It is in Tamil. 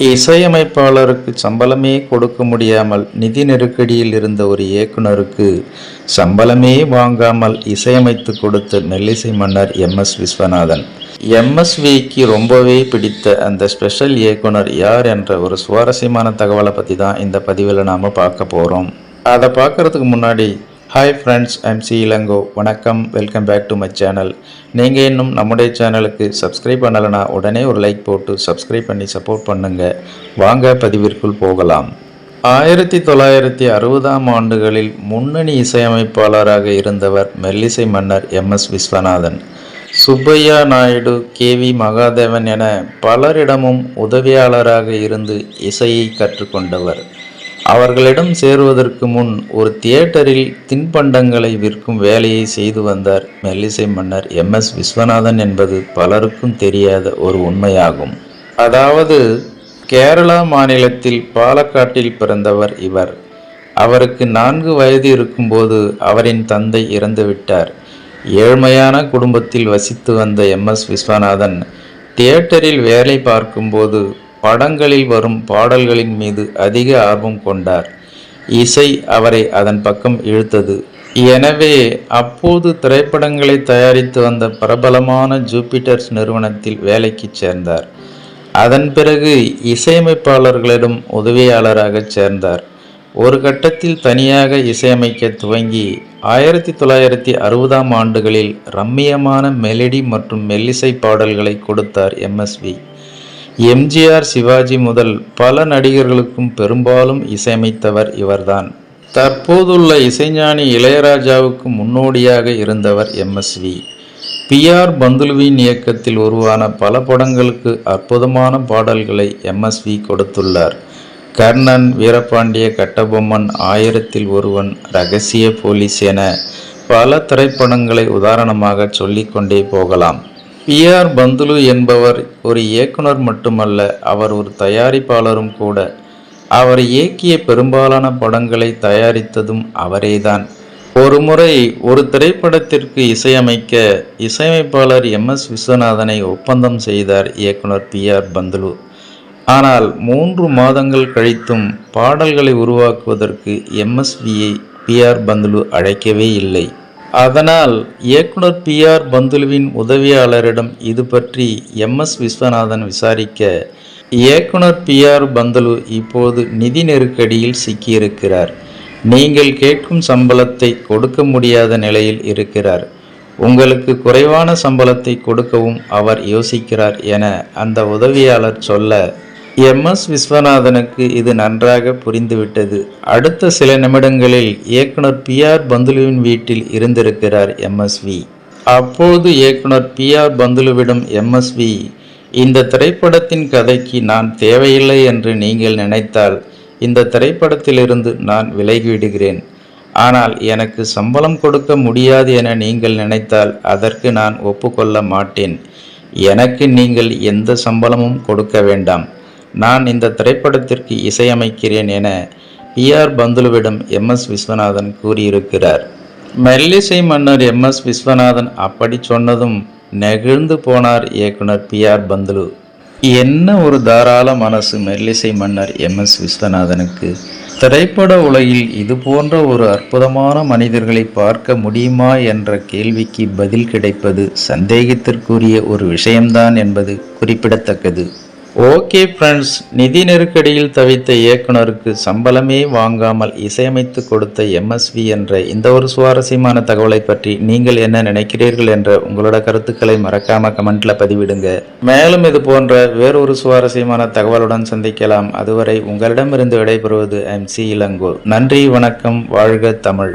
இசையமைப்பாளருக்கு சம்பளமே கொடுக்க முடியாமல் நிதி நெருக்கடியில் இருந்த ஒரு இயக்குனருக்கு சம்பளமே வாங்காமல் இசையமைத்து கொடுத்த மெல்லிசை மன்னர் எம். எஸ். விஸ்வநாதன். எம்எஸ்விக்கு ரொம்பவே பிடித்த அந்த ஸ்பெஷல் இயக்குனர் யார் என்ற ஒரு சுவாரஸ்யமான தகவலை பற்றி தான் இந்த பதிவில் நாம் பார்க்க போகிறோம் அதை பார்க்குறதுக்கு முன்னாடி hi friends I'm C Ilango வணக்கம் welcome back to my channel நீங்கள் இன்னும் நம்முடைய சேனலுக்கு சப்ஸ்கிரைப் பண்ணலைன்னா உடனே ஒரு லைக் போட்டு சப்ஸ்கிரைப் பண்ணி சப்போர்ட் பண்ணுங்கள் வாங்க பதிவிற்குள் போகலாம். ஆயிரத்தி தொள்ளாயிரத்தி அறுபதாம் ஆண்டுகளில் முன்னணி இசையமைப்பாளராக இருந்தவர் மெல்லிசை மன்னர் M S Viswanathan. Subbaiah Naidu K. V. Mahadevan என பலரிடமும் உதவியாளராக இருந்து இசையை கற்றுக்கொண்டவர். அவர்களிடம் சேருவதற்கு முன் ஒரு தியேட்டரில் தின்பண்டங்களை விற்கும் வேலையை செய்து வந்தார் மெல்லிசை மன்னர் எம். எஸ். விஸ்வநாதன் என்பது பலருக்கும் தெரியாத ஒரு உண்மையாகும். அதாவது கேரளா மாநிலத்தில் பாலக்காட்டில் பிறந்தவர் இவர். அவருக்கு நான்கு வயது இருக்கும்போது அவரின் தந்தை இறந்துவிட்டார். ஏழ்மையான குடும்பத்தில் வசித்து வந்த எம். எஸ். விஸ்வநாதன் தியேட்டரில் வேலை பார்க்கும்போது படங்களில் வரும் பாடல்களின் மீது அதிக ஆர்வம் கொண்டார். இசை அவரை அதன் பக்கம் இழுத்தது. எனவே அப்போது திரைப்படங்களை தயாரித்து வந்த பிரபலமான ஜூபிட்டர்ஸ் நிறுவனத்தில் வேலைக்கு சேர்ந்தார். அதன் பிறகு இசையமைப்பாளர்களிடம் உதவியாளராக சேர்ந்தார். ஒரு கட்டத்தில் தனியாக இசையமைக்க துவங்கி ஆயிரத்தி தொள்ளாயிரத்தி அறுபதாம் ஆண்டுகளில் ரம்மியமான மெலடி மற்றும் மெல்லிசை பாடல்களை கொடுத்தார் எம்எஸ்வி எம்ஜிஆர் சிவாஜி முதல் பல நடிகர்களுக்கும் பெரும்பாலும் இசையமைத்தவர் இவர்தான். தற்போதுள்ள இசைஞானி இளையராஜாவுக்கு முன்னோடியாக இருந்தவர் எம்எஸ்வி. பி ஆர் பந்துலுவின் இயக்கத்தில் உருவான பல படங்களுக்கு அற்புதமான பாடல்களை எம்எஸ்வி கொடுத்துள்ளார். கர்ணன் வீரபாண்டிய கட்டபொம்மன் ஆயிரத்தில் ஒருவன் ரகசிய போலீஸ் என பல திரைப்படங்களை உதாரணமாக சொல்லிக்கொண்டே போகலாம். பி ஆர் பந்துலு என்பவர் ஒரு இயக்குனர் மட்டுமல்ல அவர் ஒரு தயாரிப்பாளரும் கூட. அவர் இயக்கிய பெரும்பாலான படங்களை தயாரித்ததும் அவரேதான். ஒரு முறை ஒரு திரைப்படத்திற்கு இசையமைக்க இசையமைப்பாளர் எம். எஸ். விஸ்வநாதனை ஒப்பந்தம் செய்தார் இயக்குனர் பி ஆர் பந்துலு. ஆனால் மூன்று மாதங்கள் கழித்தும் பாடல்களை உருவாக்குவதற்கு எம்எஸ்வியை பி ஆர் பந்துலு அழைக்கவே இல்லை. அதனால் இயக்குனர் பி ஆர் பந்துலுவின் உதவியாளரிடம் இது பற்றி எம் எஸ் விஸ்வநாதன் விசாரிக்க இயக்குனர் பி ஆர் பந்துலு இப்போது நிதி நெருக்கடியில் சிக்கியிருக்கிறார். நீங்கள் கேட்கும் சம்பளத்தை கொடுக்க முடியாத நிலையில் இருக்கிறார். உங்களுக்கு குறைவான சம்பளத்தை கொடுக்கவும் அவர் யோசிக்கிறார் என அந்த உதவியாளர் சொல்ல எம் எஸ் விஸ்வநாதனுக்கு இது நன்றாக புரிந்துவிட்டது. அடுத்த சில நிமிடங்களில் இயக்குனர் பி ஆர் பந்துலுவின் வீட்டில் இருந்திருக்கிறார் எம்எஸ்வி அப்போது இயக்குனர் பி ஆர் பந்துலுவிடம் எம்எஸ்வி இந்த திரைப்படத்தின் கதைக்கு நான் தேவையில்லை என்று நீங்கள் நினைத்தால் இந்த திரைப்படத்திலிருந்து நான் விலகிவிடுகிறேன். ஆனால் எனக்கு சம்பளம் கொடுக்க முடியாது என நீங்கள் நினைத்தால் அதற்கு நான் ஒப்புக்கொள்ள மாட்டேன். எனக்கு நீங்கள் எந்த சம்பளமும் கொடுக்க வேண்டாம். நான் இந்த திரைப்படத்திற்கு இசையமைக்கிறேன் என பி ஆர் பந்துலுவிடம் எம் எஸ் விஸ்வநாதன் கூறியிருக்கிறார். மெல்லிசை மன்னர் எம் எஸ் விஸ்வநாதன் அப்படி சொன்னதும் நெகிழ்ந்து போனார் இயக்குனர் பி ஆர் பந்துலு. என்ன ஒரு தாராள மனசு மெல்லிசை மன்னர் எம் எஸ் விஸ்வநாதனுக்கு. திரைப்பட உலகில் இது போன்ற ஒரு அற்புதமான மனிதர்களை பார்க்க முடியுமா என்ற கேள்விக்கு பதில் கிடைப்பது சந்தேகத்திற்குரிய ஒரு விஷயம்தான் என்பது குறிப்பிடத்தக்கது. ஓகே ஃப்ரெண்ட்ஸ் நிதி நெருக்கடியில் தவித்த இயக்குனருக்கு சம்பளமே வாங்காமல் இசையமைத்து கொடுத்த எம்எஸ்வி என்ற இந்த ஒரு சுவாரஸ்யமான தகவலை பற்றி நீங்கள் என்ன நினைக்கிறீர்கள் என்ற உங்களோட கருத்துக்களை மறக்காம கமெண்ட்ல பதிவிடுங்க. மேலும் இது போன்ற வேறொரு சுவாரஸ்யமான தகவலுடன் சந்திக்கலாம். அதுவரை உங்களிடமிருந்து விடைபெறுவது எம் சி இளங்கோ. நன்றி வணக்கம் வாழ்க தமிழ்.